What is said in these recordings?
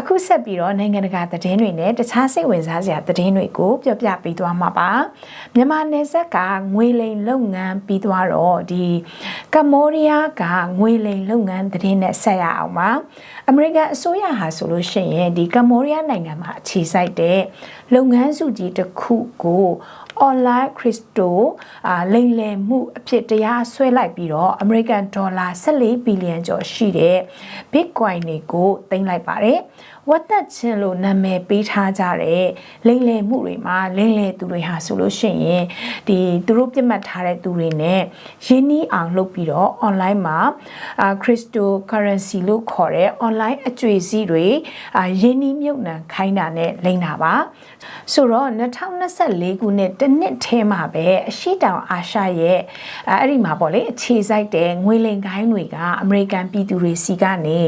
အခုဆက်ပြီးတော့နိုင်ငံတကာသတင်းတွေနဲ့တခြားစိတ်ဝင်စားစရာသတင်းတွေကိုပြောပြပေးသွားမှာပါမြန်မာနယ်စပ်ကငွေလိမ်လုပ်ငန်းပြီးသွားတော့ဒီကမ္ဘောဒီးယားကငွေလိမ်လုပ်ငန်းသတင်းနဲ့ဆက်ရအောင်ပါအမေရိကန်အစိုးရဟာဆိုလို့ရှိရင်ဒီကမ္ဘောဒီးယားနိုင်ငံမှာအခြေစိုက်တဲ့လုပ်ငန်းစုကြီးတစ်ခုကို online crypto အာလိမ်လည်မှုအဖြစ်တရားဆွဲလိုက်ပြီးတော့ American Dollar 14ဘီလီယံကျော်ရှိတဲ့ Bitcoin တွေကိုတင်လိုက်ပါတယ် ဝတ်သက်ချင်းလို့နာမည်ပေးထားကြတဲ့လိမ်လည်မှုတွေမှာလိမ်လည်သူတွေဟာဆိုလို့ရှိရင်ဒီသူတို့ပြတ်မှတ်ထားတဲ့သူတွေနဲ့ရင်းနှီးအောင်လုပ်ပြီးတော့ online မှာအာ cryptocurrency လို့ခေါ်တဲ့ online အကြွေစီးတွေအာရင်းနှီးမြုပ်နှံခိုင်းတာနဲ့လိမ်တာပါဆိုတော့2024ခုနှစ်တစ်နှစ်ထဲမှာပဲအရှိတောင်အာရှရဲ့အဲ့ဒီမှာပေါ့လေအခြေစိုက်တဲ့ငွေလိမ်ခိုင်းတွေကအမေရိကန်ပြည်သူတွေစီကနေ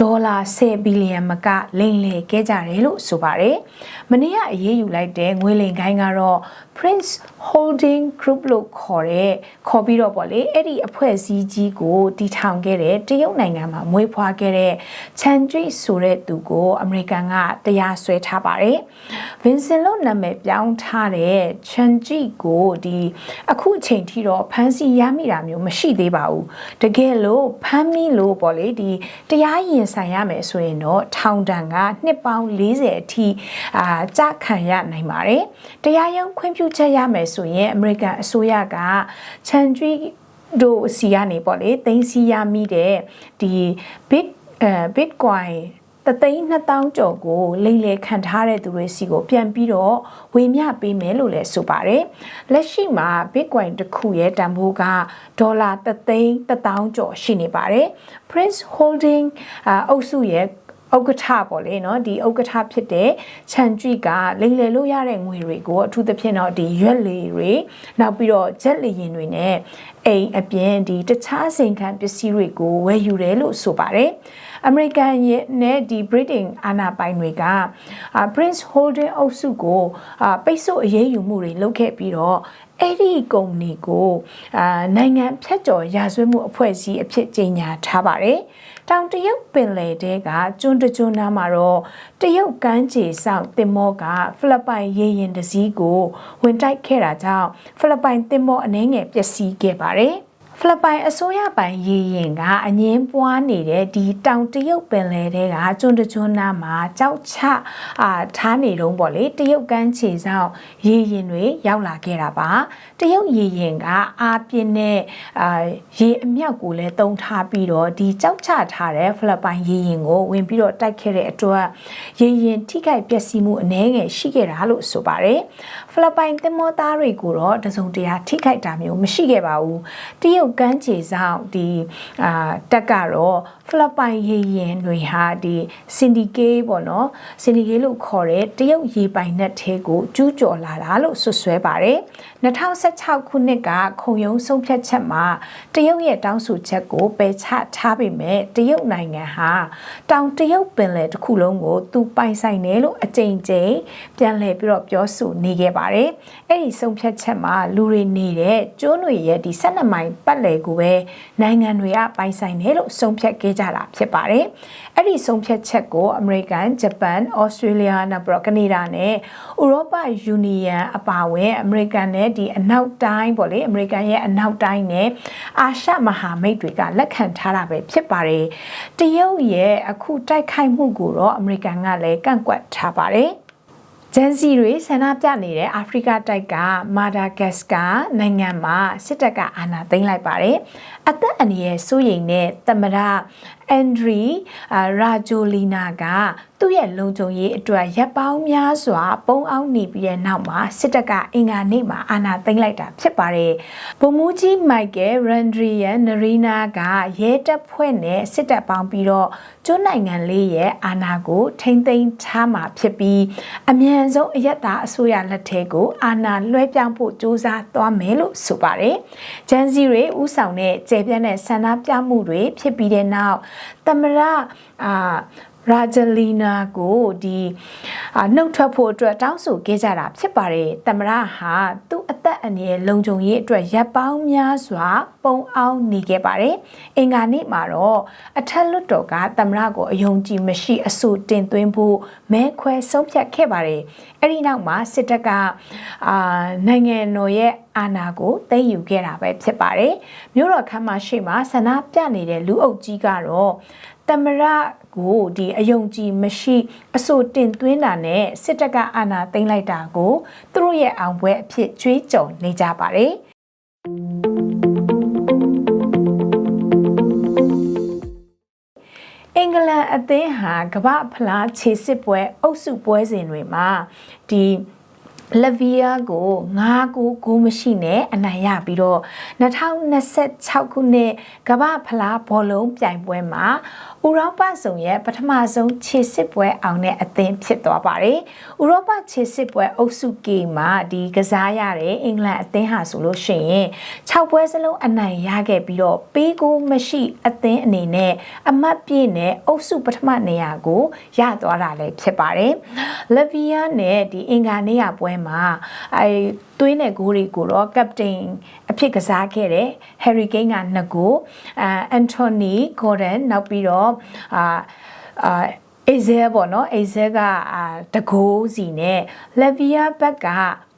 ဒေါ်လာ10ဘီလီယံမကလိမ်လည်ခဲ့ကြတယ်လို့ဆိုပါတယ်။မနေ့ကအရေးယူလိုက်တဲ့ငွေလိမ်ခိုင်းကတော့ Prince Holding Group လို့ခေါ်တဲ့ခေါ်ပြီးတော့ပေါ့လေအဲ့ဒီအဖွဲ့အစည်းကြီးကိုတည်ထောင်ခဲ့တဲ့တရုတ်နိုင်ငံမှာမွေးဖွားခဲ့တဲ့ချန်ကျွိဆိုတဲ့သူကိုအမေရိကန်ကတရားစွဲထားပါတယ်။ Vincent လို့နာမည်ပြောင်းထားတဲ့ချန်ကျွိကိုဒီအခုအချိန်ထိတော့ဖမ်းဆီးရမိတာမျိုးမရှိသေးပါဘူး။တကယ်လို့ဖမ်းမိလို့ပေါ့လေဒီတရားရင်ဆိုင်ရမယ်ဆိုရင်တော့ထောင်ဒဏ်ကနှစ်ပေါင်း40အထိအာကြာခံရနိုင်ပါတယ်။တရားရုံးခွင့်ပြုချက်ရမယ်ဆိုရင်အမေရိကန်အစိုးရကချန်ကျွီတို့စီကနေပေါ့လေသိန်းစီရမိတဲ့ဒီ bit အဲ bitcoin တသိန်း2000ကျော်ကိုလိမ့်လေခံထားတဲ့သူတွေစီကိုပြန်ပြီးတော့ဝေမျှပေးမယ်လို့လည်းဆိုပါတယ်။လက်ရှိမှာ Bitcoin တစ်ခုရဲ့တန်ဖိုးကဒေါ်လာ3သိန်း1000ကျော်ရှိနေပါတယ်။ Prince Holding အုပ်စုရဲ့ ဥက္ကဋ္ဌပေါ့လေနော်ဒီဥက္ကဋ္ဌဖြစ်တဲ့ခြံကျွိကလိမ်လည်လို့ရတဲ့ငွေတွေကိုအထူးသဖြင့်တော့ဒီရွက်လေတွေနောက်ပြီးတော့ဂျက်လီရင်တွေနဲ့အိမ်အပြင်ဒီတခြားစိန်ခံပစ္စည်းတွေကိုဝယ်ယူတယ်လို့ဆိုပါတယ်အမေရိကန်ရဲ့နဲ့ဒီ Britain အာဏာပိုင်တွေက Prince Holding အုပ်စုကိုပိတ်ဆို့အရေးယူမှုတွေလုပ်ခဲ့ပြီးတော့အဲ့ဒီကုမ္ပဏီကိုအာနိုင်ငံဖြတ်ကျော်ရာဇဝတ်မှုအဖွဲ့အစည်းအဖြစ်ကြေညာထားပါတယ်။ တောင်တရုတ်ပင်လယ်တဲကကျွန်းတကျွန်းနားမှာတော့တရုတ်ကမ်းခြေဆောင်တင်မောကဖိလစ်ပိုင်ရေရင်တစည်းကိုဝင်တိုက်ခဲ့တာကြောင့်ဖိလစ်ပိုင်တင်မောအနှဲငယ်ပျက်စီးခဲ့ပါတယ်။ ဖိလစ်ပိုင်အစိုးရပိုင်ရေရင်ကအငင်းပွားနေတဲ့ဒီတောင်တရုတ်ပင်လယ်ထဲကကျွန်းတကျွန်းနားမှာကြောက်ချအာထားနေတော့ပေါ့လေတရုတ်ကမ်းခြေဆောင်ရေရင်တွေရောက်လာခဲ့တာပါတရုတ်ရေရင်ကအာပြင်းနဲ့အာရေအမြောက်ကိုလည်းတုံထားပြီးတော့ဒီကြောက်ချထားတဲ့ဖိလစ်ပိုင်ရေရင်ကိုဝင်ပြီးတော့တိုက်ခဲ့တဲ့အတွက်ရေရင်ထိခိုက်ပျက်စီးမှုအနည်းငယ်ရှိခဲ့တာလို့ဆိုပါတယ်ဖိလစ်ပိုင်သင်္ဘောသားတွေကိုတော့တစုံတရာထိခိုက်တာမျိုးမရှိခဲ့ပါဘူးတရုတ်ကမ်းခြေဆောင်ဒီအာတက်ကတော့ ဖိလစ်ပိုင်ရေရင်တွေဟာဒီစင်ဒီကေပေါ့နော်စင်ဒီကေလို့ခေါ်တဲ့တရုတ်ရေပိုင်နက်ထဲကိုကျူးကျော်လာတာလို့ဆွဆွဲပါတယ်2016ခုနှစ်ကခုံရုံးဆုံးဖြတ်ချက်မှာတရုတ်ရဲ့တောင်းဆိုချက်ကိုပယ်ချထားပေမဲ့တရုတ်နိုင်ငံဟာတောင်တရုတ်ပင်လယ်တစ်ခုလုံးကိုသူပိုင်ဆိုင်တယ်လို့အကြိမ်ကြိမ်ပြန်လည်ပြီးတော့ပြောဆိုနေခဲ့ပါတယ်အဲ့ဒီဆုံးဖြတ်ချက်မှာလူတွေနေတဲ့ကျွန်းတွေရဲ့ဒီ12မိုင်ပတ်လည်ကိုပဲနိုင်ငံတွေကပိုင်ဆိုင်တယ်လို့ဆုံးဖြတ်ခဲ့ကြတာဖြစ်ပါတယ်။အဲ့ဒီဆုံးဖြတ်ချက်ကိုအမေရိကန်၊ဂျပန်၊ဩစတြေးလျနောက်ပြီးတော့ကနေဒါနဲ့ဥရောပယူနီယံအပါအဝင်အမေရိကန်နဲ့ဒီအနောက်တိုင်းပေါ့လေအမေရိကန်ရဲ့အနောက်တိုင်းနဲ့အာရှမဟာမိတ်တွေကလက်ခံထားတာပဲဖြစ်ပါတယ်။တရုတ်ရဲ့အခုတိုက်ခိုက်မှုကိုတော့အမေရိကန်ကလည်းကန့်ကွက်ထားပါတယ်။ ဂျန်စီတွေဆန္ဒပြနေတဲ့အာဖရိကတိုက်ကမာဒါဂတ်စကာနိုင်ငံမှာစစ်တပ်ကအာဏာသိမ်းလိုက်ပါတယ်။အသက်အန္တရာယ်စိုးရိမ်တဲ့သမရအန်ဒရီရာဂျိုလီနာကသူ့ရဲ့လုံခြုံရေးအတွက်ရပ်ပေါင်းများစွာ ပုံအောင်နေပြီးတဲ့နောက်မှာစစ်တပ်ကအင်္ဂါနေ့မှာအာဏာသိမ်းလိုက်တာဖြစ်ပါတယ်။ဗိုလ်မှူးကြီးမိုက်ကယ်ရန်ဒရီယန်နရီနာကရဲတပ်ဖွဲ့နဲ့စစ်တပ်ပေါင်းပြီးတော့ကျွန်းနိုင်ငံလေးရဲ့အာဏာကိုထိမ့်သိမ်းထားမှာဖြစ်ပြီးအမြန်ဆုံးအယက်သားအစိုးရလက်ထဲကိုအာဏာလွှဲပြောင်းဖို့ကြိုးစားသွားမယ်လို့ဆိုပါတယ်။ဂျန်စီတွေဥဆောင်တဲ့ကျေပြန့်တဲ့ဆန္ဒပြမှုတွေဖြစ်ပြီးတဲ့နောက်သမရအာရာဂျလီနာကိုဒီနှုတ်ထွက်ဖို့အတွက်တောင်းဆိုခဲ့ကြတာဖြစ်ပါတယ်သမရဟာ သူ့အသက်အန္တရာယ်လုံခြုံရေးအတွက်ရပ်ပေါင်းများစွာ ပုံအောင်နေခဲ့ပါတယ်။အင်္ဂါနေ့မှာတော့အထက်လွတ်တော်ကသမရကိုအယုံကြည်မရှိအဆိုတင်သွင်းဖို့မဲခွဲဆုံးဖြတ်ခဲ့ပါတယ်။အဲ့ဒီနောက်မှာစစ်တပ်ကအာနိုင်ငံတော်ရဲ့အာဏာကိုသိမ်းယူခဲ့တာပဲဖြစ်ပါတယ်။မြို့တော်ခမ်းမရှိမှာဆန္ဒပြနေတဲ့လူအုပ်ကြီးကတော့ သမရကိုဒီအယုံကြည်မရှိအဆိုတင်သွင်းတာနဲ့စစ်တပ်ကအာဏာသိမ်းလိုက်တာကိုသူတို့ရဲ့အောင်ပွဲအဖြစ်ကြွေးကြော်နေကြပါတယ်အင်္ဂလန်အသင်းဟာကမ္ဘာဖလားခြေစစ်ပွဲအုပ်စုပွဲစဉ်တွေမှာဒီ လဗီယာကို9ကိုဂိုးမရှိနဲ့အနိုင်ရပြီးတော့2026ခုနှစ်ကမ္ဘာဖလားဘောလုံးပြိုင်ပွဲမှာဥရောပစုံရဲ့ပထမဆုံးခြေစစ်ပွဲအောင်တဲ့အသင်းဖြစ်သွားပါတယ်။ဥရောပခြေစစ်ပွဲအုပ်စု K မှာဒီကစားရတဲ့အင်္ဂလန်အသင်းဟာဆိုလို့ရှိရင်6ပွဲစလုံးအနိုင်ရခဲ့ပြီးတော့ပေးကိုမရှိအသင်းအနေနဲ့အမတ်ပြည့်နဲ့အုပ်စုပထမနေရာကိုရသွားတာလည်းဖြစ်ပါတယ်။လဗီယာနဲ့ဒီအင်္ဂါနေရပွဲမှာအဲသွင်းတဲ့ဂိုးတွေကိုတော့ကပတိန်အဖြစ်ကစားခဲ့တဲ့ Harry Kane က2ဂိုးအအန်တိုနီဂေါ်ဒန်နောက်ပြီးတော့အာအာ အေဇဲပေါ့နော်အေဇဲကအာတကိုးစီနဲ့လက်ဗီယာဘက်က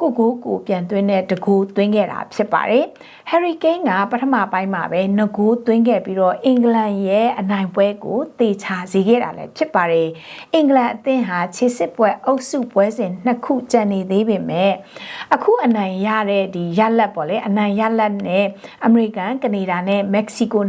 ကိုကိုကိုပြန်သွင်းတဲ့တကိုးသွင်းခဲ့တာဖြစ်ပါတယ်။ Harry Kane ကပထမပိုင်းမှာပဲငကိုးသွင်းခဲ့ပြီးတော့အင်္ဂလန်ရဲ့အနိုင်ပွဲကိုတေချာစေခဲ့တာလည်းဖြစ်ပါတယ်။အင်္ဂလန်အသင်းဟာခြေစစ်ပွဲအုပ်စုပွဲစဉ်နှစ်ခုကျန်နေသေးပေမဲ့အခုအနိုင်ရတဲ့ဒီရလက်ပေါ့လေအနိုင်ရလက်နဲ့အမေရိကန်ကနေဒါနဲ့မက္ကဆီကိုနိုင်ငံ